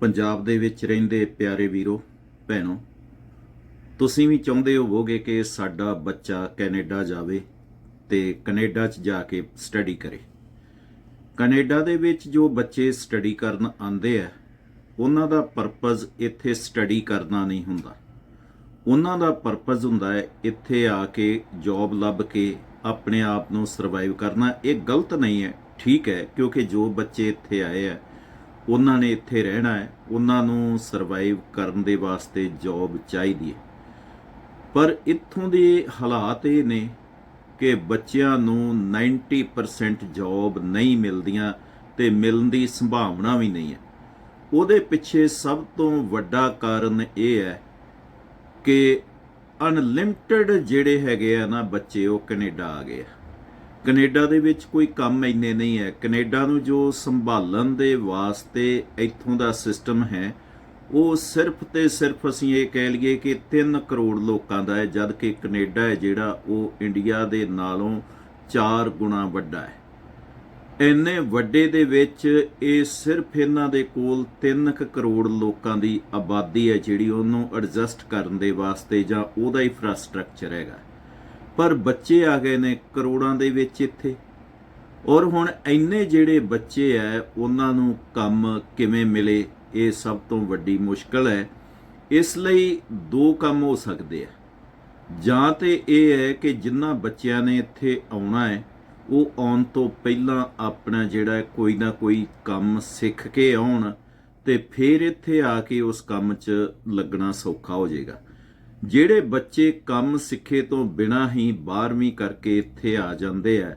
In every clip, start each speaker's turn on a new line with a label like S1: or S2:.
S1: ਪੰਜਾਬ ਦੇ ਵਿੱਚ ਰਹਿੰਦੇ ਪਿਆਰੇ ਵੀਰੋ, ਭੈਣੋ, ਤੁਸੀਂ ਵੀ ਚਾਹੁੰਦੇ ਹੋਵੋਗੇ ਕਿ ਸਾਡਾ ਬੱਚਾ ਕੈਨੇਡਾ ਜਾਵੇ ਤੇ ਕੈਨੇਡਾ 'ਚ ਜਾ ਕੇ ਸਟੱਡੀ ਕਰੇ। ਕੈਨੇਡਾ ਦੇ ਵਿੱਚ ਜੋ ਬੱਚੇ ਸਟੱਡੀ ਕਰਨ ਆਉਂਦੇ ਆ, ਉਹਨਾਂ ਦਾ ਪਰਪਸ ਇੱਥੇ ਸਟੱਡੀ ਕਰਨਾ ਨਹੀਂ ਹੁੰਦਾ। ਉਹਨਾਂ ਦਾ ਪਰਪਸ ਹੁੰਦਾ ਹੈ ਇੱਥੇ ਆ ਕੇ ਜੌਬ ਲੱਭ ਕੇ ਆਪਣੇ ਆਪ ਨੂੰ ਸਰਵਾਈਵ ਕਰਨਾ। ਇਹ ਗਲਤ ਨਹੀਂ ਹੈ, ਠੀਕ ਹੈ, ਕਿਉਂਕਿ ਜੋ ਬੱਚੇ ਇੱਥੇ ਆਏ ਆ ਉਹਨਾਂ ਨੇ ਇੱਥੇ ਰਹਿਣਾ ਹੈ, ਉਹਨਾਂ ਨੂੰ ਸਰਵਾਈਵ ਕਰਨ ਦੇ ਵਾਸਤੇ ਜੌਬ ਚਾਹੀਦੀ ਹੈ। ਪਰ ਇੱਥੋਂ ਦੇ ਹਾਲਾਤ ਇਹ ਨੇ ਕਿ ਬੱਚਿਆਂ ਨੂੰ 90% ਜੌਬ ਨਹੀਂ ਮਿਲਦੀਆਂ ਤੇ ਮਿਲਣ ਦੀ ਸੰਭਾਵਨਾ ਵੀ ਨਹੀਂ ਹੈ। ਉਹਦੇ ਪਿੱਛੇ ਸਭ ਤੋਂ ਵੱਡਾ ਕਾਰਨ ਇਹ ਹੈ ਕਿ ਅਨਲਿਮਟਿਡ ਜਿਹੜੇ ਹੈਗੇ ਆ ਨਾ ਬੱਚੇ, ਉਹ ਕੈਨੇਡਾ ਆ ਗਏ ਆ। ਕੈਨੇਡਾ ਦੇ ਵਿੱਚ ਕੋਈ ਕੰਮ ਇੰਨੇ ਨਹੀਂ ਹੈ। ਕੈਨੇਡਾ ਨੂੰ ਜੋ ਸੰਭਾਲਣ ਦੇ ਵਾਸਤੇ ਇੱਥੋਂ ਦਾ ਸਿਸਟਮ ਹੈ, ਉਹ ਸਿਰਫ ਤੇ ਸਿਰਫ ਅਸੀਂ ਇਹ ਕਹਿ ਲਈਏ ਕਿ 3 ਕਰੋੜ ਲੋਕਾਂ ਦਾ ਹੈ ਜਦ ਕਿ ਕੈਨੇਡਾ ਹੈ ਜਿਹੜਾ ਉਹ ਇੰਡੀਆ ਦੇ ਨਾਲੋਂ 4 ਗੁਣਾ ਵੱਡਾ ਹੈ। ਇੰਨੇ ਵੱਡੇ ਦੇ ਵਿੱਚ ਇਹ ਸਿਰਫ ਇਹਨਾਂ ਦੇ ਕੋਲ 3 ਕਰੋੜ ਲੋਕਾਂ ਦੀ ਆਬਾਦੀ ਹੈ, ਜਿਹੜੀ ਉਹਨੂੰ ਐਡਜਸਟ ਕਰਨ ਦੇ ਵਾਸਤੇ ਜਾਂ ਉਹਦਾ ਇਨਫਰਾਸਟ੍ਰਕਚਰ ਹੈਗਾ। ਪਰ ਬੱਚੇ ਆ ਗਏ ਨੇ ਕਰੋੜਾਂ ਦੇ ਵਿੱਚ ਇੱਥੇ। ਔਰ ਹੁਣ ਇੰਨੇ ਜਿਹੜੇ ਬੱਚੇ ਆ ਉਹਨਾਂ ਨੂੰ ਕੰਮ ਕਿਵੇਂ ਮਿਲੇ, ਇਹ ਸਭ ਤੋਂ ਵੱਡੀ ਮੁਸ਼ਕਲ ਹੈ ਇਸ ਲਈ ਦੋ ਕੰਮ ਹੋ ਸਕਦੇ ਆ ਜਾਂ ਤੇ ਇਹ ਹੈ ਕਿ ਜਿਨ੍ਹਾਂ ਬੱਚਿਆਂ ਨੇ ਇੱਥੇ ਆਉਣਾ ਹੈ ਉਹ ਆਉਣ ਤੋਂ ਪਹਿਲਾਂ ਆਪਣਾ ਜਿਹੜਾ ਕੋਈ ਨਾ ਕੋਈ ਕੰਮ ਸਿੱਖ ਕੇ ਆਉਣ ਤੇ ਫਿਰ ਇੱਥੇ ਆ ਕੇ ਉਸ ਕੰਮ 'ਚ ਲੱਗਣਾ ਸੌਖਾ ਹੋ ਜਾਏਗਾ। ਜਿਹੜੇ ਬੱਚੇ ਕੰਮ ਸਿੱਖੇ ਤੋਂ ਬਿਨਾਂ ਹੀ 12ਵੀਂ ਕਰਕੇ ਇੱਥੇ ਆ ਜਾਂਦੇ ਆ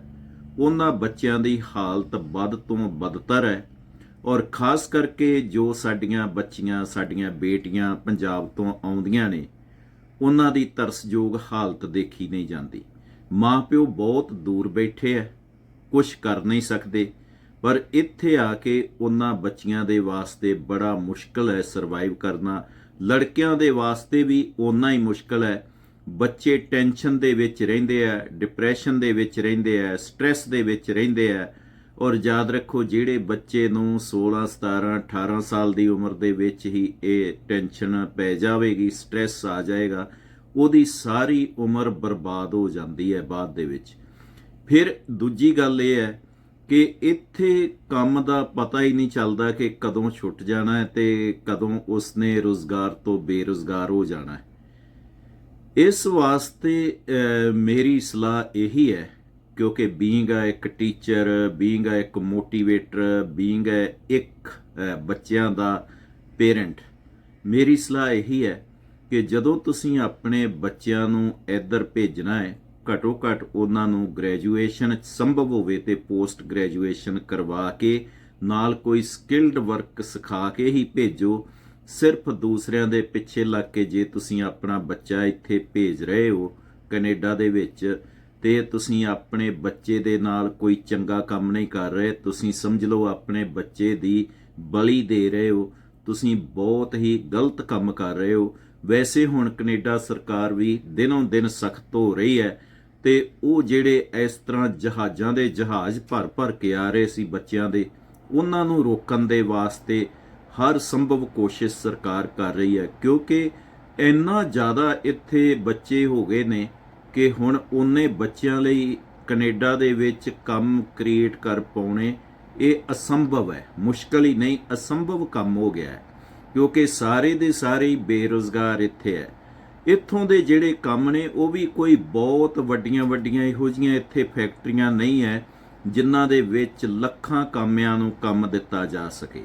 S1: ਉਹਨਾਂ ਬੱਚਿਆਂ ਦੀ ਹਾਲਤ ਵੱਧ ਤੋਂ ਬਦਤਰ ਹੈ ਔਰ ਖਾਸ ਕਰਕੇ ਜੋ ਸਾਡੀਆਂ ਬੱਚੀਆਂ, ਸਾਡੀਆਂ ਬੇਟੀਆਂ ਪੰਜਾਬ ਤੋਂ ਆਉਂਦੀਆਂ ਨੇ, ਉਹਨਾਂ ਦੀ ਤਰਸਯੋਗ ਹਾਲਤ ਦੇਖੀ ਨਹੀਂ ਜਾਂਦੀ। ਮਾਪਿਓ ਬਹੁਤ ਦੂਰ ਬੈਠੇ ਐ ਕੁਝ ਕਰ ਨਹੀਂ ਸਕਦੇ, ਪਰ ਇੱਥੇ ਆ ਕੇ ਉਹਨਾਂ ਬੱਚੀਆਂ ਦੇ ਵਾਸਤੇ ਬੜਾ ਮੁਸ਼ਕਲ ਹੈ ਸਰਵਾਈਵ ਕਰਨਾ ਲੜਕਿਆਂ ਦੇ ਵਾਸਤੇ ਵੀ ਓਨਾ ਹੀ ਮੁਸ਼ਕਲ ਹੈ। ਬੱਚੇ ਟੈਨਸ਼ਨ ਦੇ ਵਿੱਚ ਰਹਿੰਦੇ ਆ ਡਿਪਰੈਸ਼ਨ ਦੇ ਵਿੱਚ ਰਹਿੰਦੇ ਆ ਸਟ्रेस ਦੇ ਵਿੱਚ ਰਹਿੰਦੇ ਆ। ਔਰ ਯਾਦ ਰੱਖੋ, ਜਿਹੜੇ ਬੱਚੇ ਨੂੰ 16 17 18 ਸਾਲ ਦੀ ਉਮਰ ਦੇ ਵਿੱਚ ਹੀ ਇਹ ਟੈਨਸ਼ਨ ਪੈ ਜਾਵੇਗੀ ਸਟ्रेस ਆ ਜਾਏਗਾ, ਉਹਦੀ ਸਾਰੀ ਉਮਰ ਬਰਬਾਦ ਹੋ ਜਾਂਦੀ ਹੈ ਬਾਅਦ ਦੇ ਵਿੱਚ। ਫਿਰ ਦੂਜੀ ਗੱਲ ਇਹ ਹੈ ਕਿ ਇੱਥੇ ਕੰਮ ਦਾ ਪਤਾ ਹੀ ਨਹੀਂ ਚੱਲਦਾ ਕਿ ਕਦੋਂ ਛੁੱਟ ਜਾਣਾ ਹੈ ਤੇ ਕਦੋਂ ਉਸਨੇ ਰੋਜ਼ਗਾਰ ਤੋਂ ਬੇਰੁਜ਼ਗਾਰ ਹੋ ਜਾਣਾ ਹੈ। ਇਸ ਵਾਸਤੇ ਮੇਰੀ ਸਲਾਹ ਇਹੀ ਹੈ, ਕਿਉਂਕਿ ਬੀਇੰਗ ਅ ਇੱਕ ਟੀਚਰ ਬੀਇੰਗ ਅ ਇੱਕ ਮੋਟੀਵੇਟਰ ਬੀਇੰਗ ਅ ਇੱਕ ਬੱਚਿਆਂ ਦਾ ਪੇਰੈਂਟ ਮੇਰੀ ਸਲਾਹ ਇਹੀ ਹੈ ਕਿ ਜਦੋਂ ਤੁਸੀਂ ਆਪਣੇ ਬੱਚਿਆਂ ਨੂੰ ਇੱਧਰ ਭੇਜਣਾ ਹੈ ਘਟੋ ਘਟ ਉਹਨਾਂ ਨੂੰ ਗ੍ਰੈਜੂਏਸ਼ਨ ਸੰਭਵ ਹੋਵੇ ਤੇ ਪੋਸਟ ਗ੍ਰੈਜੂਏਸ਼ਨ ਕਰਵਾ ਕੇ ਨਾਲ ਕੋਈ ਸਕਿਲਡ ਵਰਕ ਸਿਖਾ ਕੇ ਹੀ ਭੇਜੋ। ਸਿਰਫ ਦੂਸਰਿਆਂ ਦੇ ਪਿੱਛੇ ਲੱਗ ਕੇ ਜੇ ਤੁਸੀਂ ਆਪਣਾ ਬੱਚਾ ਇੱਥੇ ਭੇਜ ਰਹੇ ਹੋ ਕੈਨੇਡਾ ਦੇ ਵਿੱਚ ਤੇ ਤੁਸੀਂ ਆਪਣੇ ਬੱਚੇ ਦੇ ਨਾਲ ਕੋਈ ਚੰਗਾ ਕੰਮ ਨਹੀਂ ਕਰ ਰਹੇ, ਤੁਸੀਂ ਸਮਝ ਲਓ ਆਪਣੇ ਬੱਚੇ ਦੀ ਬਲੀ ਦੇ ਰਹੇ ਹੋ, ਤੁਸੀਂ ਬਹੁਤ ਹੀ ਗਲਤ ਕੰਮ ਕਰ ਰਹੇ ਹੋ। ਵੈਸੇ ਹੁਣ ਕੈਨੇਡਾ ਸਰਕਾਰ ਵੀ ਦਿਨੋਂ ਦਿਨ ਸਖਤ ਹੋ ਰਹੀ ਹੈ। ਤੇ ਉਹ ਜਿਹੜੇ ਇਸ ਤਰ੍ਹਾਂ ਜਹਾਜ਼ਾਂ ਦੇ ਜਹਾਜ਼ ਭਰ ਭਰ ਕੇ ਆ ਰਹੇ ਸੀ ਬੱਚਿਆਂ ਦੇ, ਉਹਨਾਂ ਨੂੰ ਰੋਕਣ ਦੇ ਵਾਸਤੇ ਹਰ ਸੰਭਵ ਕੋਸ਼ਿਸ਼ ਸਰਕਾਰ ਕਰ ਰਹੀ ਹੈ, ਕਿਉਂਕਿ ਇੰਨਾ ਜ਼ਿਆਦਾ ਇੱਥੇ ਬੱਚੇ ਹੋ ਗਏ ਨੇ ਕਿ ਹੁਣ ਉਹਨੇ ਬੱਚਿਆਂ ਲਈ ਕੈਨੇਡਾ ਦੇ ਵਿੱਚ ਕੰਮ ਕ੍ਰੀਏਟ ਕਰ ਪਾਉਣੇ, ਇਹ ਅਸੰਭਵ ਹੈ, ਮੁਸ਼ਕਲ ਹੀ ਨਹੀਂ, ਅਸੰਭਵ ਕੰਮ ਹੋ ਗਿਆ ਹੈ, ਕਿਉਂਕਿ ਸਾਰੇ ਦੇ ਸਾਰੇ ਹੀ ਬੇਰੁਜ਼ਗਾਰ ਇੱਥੇ ਹੈ। ਇੱਥੋਂ ਦੇ ਜਿਹੜੇ ਕੰਮ ਨੇ, ਉਹ ਵੀ ਕੋਈ ਬਹੁਤ ਵੱਡੀਆਂ ਵੱਡੀਆਂ ਇਹੋ ਜੀਆਂ ਇੱਥੇ ਫੈਕਟਰੀਆਂ ਨਹੀਂ ਹੈ ਜਿਨ੍ਹਾਂ ਦੇ ਵਿੱਚ ਲੱਖਾਂ ਕਾਮਿਆਂ ਨੂੰ ਕੰਮ ਦਿੱਤਾ ਜਾ ਸਕੇ।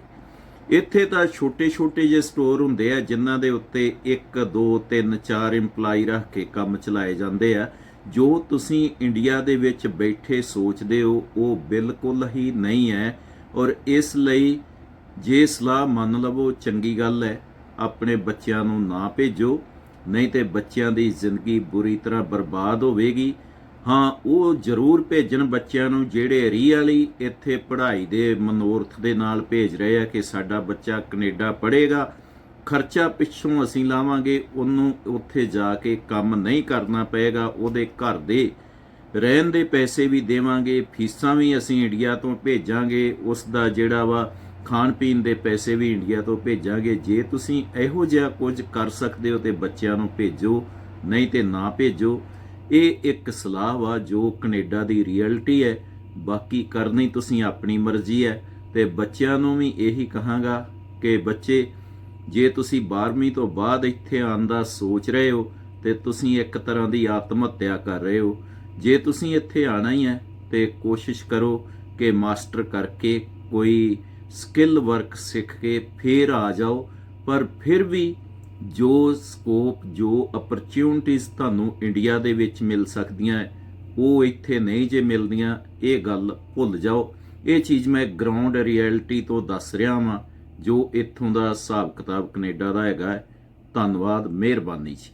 S1: ਇੱਥੇ ਤਾਂ ਛੋਟੇ-ਛੋਟੇ ਜਿਹੇ ਸਟੋਰ ਹੁੰਦੇ ਆ, ਜਿਨ੍ਹਾਂ ਦੇ ਉੱਤੇ 1 2 3 4 EMPLOYE ਰੱਖ ਕੇ ਕੰਮ ਚਲਾਏ ਜਾਂਦੇ ਆ। ਜੋ ਤੁਸੀਂ ਇੰਡੀਆ ਦੇ ਵਿੱਚ ਬੈਠੇ ਸੋਚਦੇ ਹੋ, ਉਹ ਬਿਲਕੁਲ ਹੀ ਨਹੀਂ ਹੈ ਔਰ ਇਸ ਲਈ ਜੇ ਸਲਾਹ ਮੰਨ ਲਵੋ, ਚੰਗੀ ਗੱਲ ਹੈ ਆਪਣੇ ਬੱਚਿਆਂ ਨੂੰ ਨਾ ਭੇਜੋ। ਨਹੀਂ ਤੇ ਬੱਚਿਆਂ ਦੀ ਜ਼ਿੰਦਗੀ ਬੁਰੀ ਤਰ੍ਹਾਂ ਬਰਬਾਦ ਹੋਵੇਗੀ। ਹਾਂ, ਉਹ ਜ਼ਰੂਰ ਭੇਜਣ ਬੱਚਿਆਂ ਨੂੰ ਜਿਹੜੇ ਰੀਅਲੀ ਇੱਥੇ ਪੜ੍ਹਾਈ ਦੇ ਮਨੋਰਥ ਦੇ ਨਾਲ ਭੇਜ ਰਹੇ ਆ ਕਿ ਸਾਡਾ ਬੱਚਾ ਕੈਨੇਡਾ ਪੜ੍ਹੇਗਾ। ਖਰਚਾ ਪਿੱਛੋਂ ਅਸੀਂ ਲਾਵਾਂਗੇ, ਉਹਨੂੰ ਉੱਥੇ ਜਾ ਕੇ ਕੰਮ ਨਹੀਂ ਕਰਨਾ ਪਏਗਾ, ਉਹਦੇ ਘਰ ਦੇ ਰਹਿਣ ਦੇ ਪੈਸੇ ਵੀ ਦੇਵਾਂਗੇ, ਫੀਸਾਂ ਵੀ ਅਸੀਂ ਇੰਡੀਆ ਤੋਂ ਭੇਜਾਂਗੇ ਉਸ ਦਾ ਜਿਹੜਾ ਵਾ ਖਾਣ ਪੀਣ ਦੇ ਪੈਸੇ ਵੀ ਇੰਡੀਆ ਤੋਂ ਭੇਜਾਂਗੇ। ਜੇ ਤੁਸੀਂ ਇਹੋ ਜਿਹਾ ਕੁਝ ਕਰ ਸਕਦੇ ਹੋ ਤੇ ਬੱਚਿਆਂ ਨੂੰ ਭੇਜੋ, ਨਹੀਂ ਤੇ ਨਾ ਭੇਜੋ। ਇਹ ਇੱਕ ਸਲਾਹ ਵਾ ਜੋ ਕੈਨੇਡਾ ਦੀ ਰਿਐਲਿਟੀ ਹੈ। ਬਾਕੀ ਕਰਨੀ ਤੁਸੀਂ ਆਪਣੀ ਮਰਜ਼ੀ ਹੈ ਤੇ ਬੱਚਿਆਂ ਨੂੰ ਵੀ ਇਹੀ ਕਹਾਂਗਾ ਕਿ ਬੱਚੇ, ਜੇ ਤੁਸੀਂ 12ਵੀਂ ਤੋਂ ਬਾਅਦ ਇੱਥੇ ਆਉਣ ਦਾ ਸੋਚ ਰਹੇ ਹੋ ਤੇ ਤੁਸੀਂ ਇੱਕ ਤਰ੍ਹਾਂ ਦੀ ਆਤਮ ਹੱਤਿਆ ਕਰ ਰਹੇ ਹੋ। ਜੇ ਤੁਸੀਂ ਇੱਥੇ ਆਣਾ ਹੀ ਹੈ ਤੇ ਕੋਸ਼ਿਸ਼ ਕਰੋ ਕਿ ਮਾਸਟਰ ਕਰਕੇ ਕੋਈ ਸਕਿੱਲ ਵਰਕ ਸਿੱਖ ਕੇ ਫੇਰ ਆ ਜਾਓ, ਪਰ ਫਿਰ ਵੀ ਜੋ ਸਕੋਪ, ਜੋ ਅਪਰਚੂਨਿਟੀਜ਼ ਤੁਹਾਨੂੰ ਇੰਡੀਆ ਦੇ ਵਿੱਚ ਮਿਲ ਸਕਦੀਆਂ, ਉਹ ਇੱਥੇ ਨਹੀਂ ਜੇ ਮਿਲਦੀਆਂ, ਇਹ ਗੱਲ ਭੁੱਲ ਜਾਓ ਇਹ ਚੀਜ਼ ਮੈਂ ਗਰਾਊਂਡ ਰਿਐਲਿਟੀ ਤੋਂ ਦੱਸ ਰਿਹਾ ਵਾਂ, ਜੋ ਇੱਥੋਂ ਦਾ ਹਿਸਾਬ ਕਿਤਾਬ ਕੈਨੇਡਾ ਦਾ ਹੈਗਾ ਹੈ। ਧੰਨਵਾਦ, ਮਿਹਰਬਾਨੀ ਜੀ